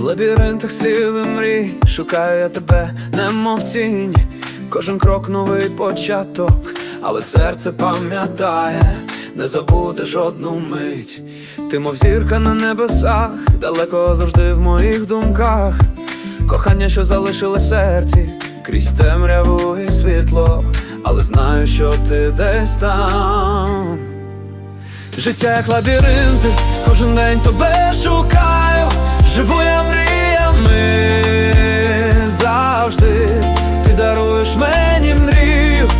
лабіринтах слів і мрій шукаю я тебе, немов тінь. Кожен крок новий початок, але серце пам'ятає, не забуде жодну мить. Ти, мов зірка на небесах, далеко завжди в моїх думках. Кохання, що залишило серці, крізь темряву і світло, але знаю, що ти десь там. Життя як лабіринти, кожен день тебе шукаю, мені мрію,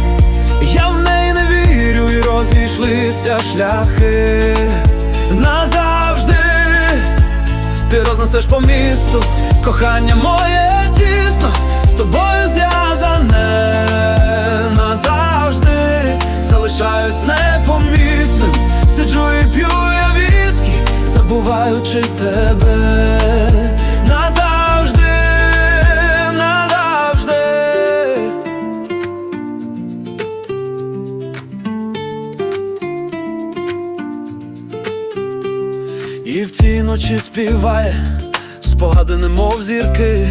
я в неї не вірю і розійшлися шляхи. Назавжди. Ти рознесеш по місту, кохання моє тісно, з тобою зв'язане назавжди, залишаюсь непомітним, сиджу і п'ю я віскі, забуваючи тебе І в цій ночі співає спогади, немов зірки,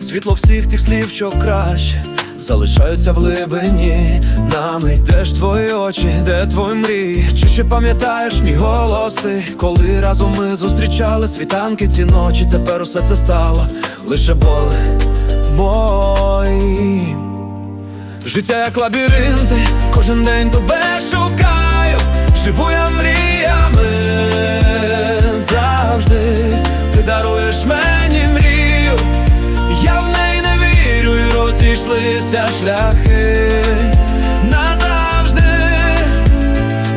світло всіх тих слів, що краще залишаються в глибині нами. Ж твої очі, де твої мрії? Чи ще пам'ятаєш мій голос ти, коли разом ми зустрічали світанки ці ночі, тепер усе це стало лише боли мої. Життя як лабіринти, кожен день тебе шукаю, живу я мріями розійшлися шляхи. Назавжди,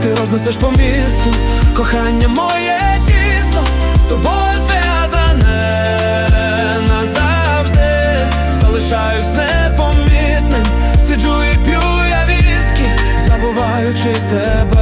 ти рознесеш по місту, кохання моє тісно, з тобою зв'язане назавжди, залишаюсь непомітним, сиджу і п'ю я віскі, забуваючи тебе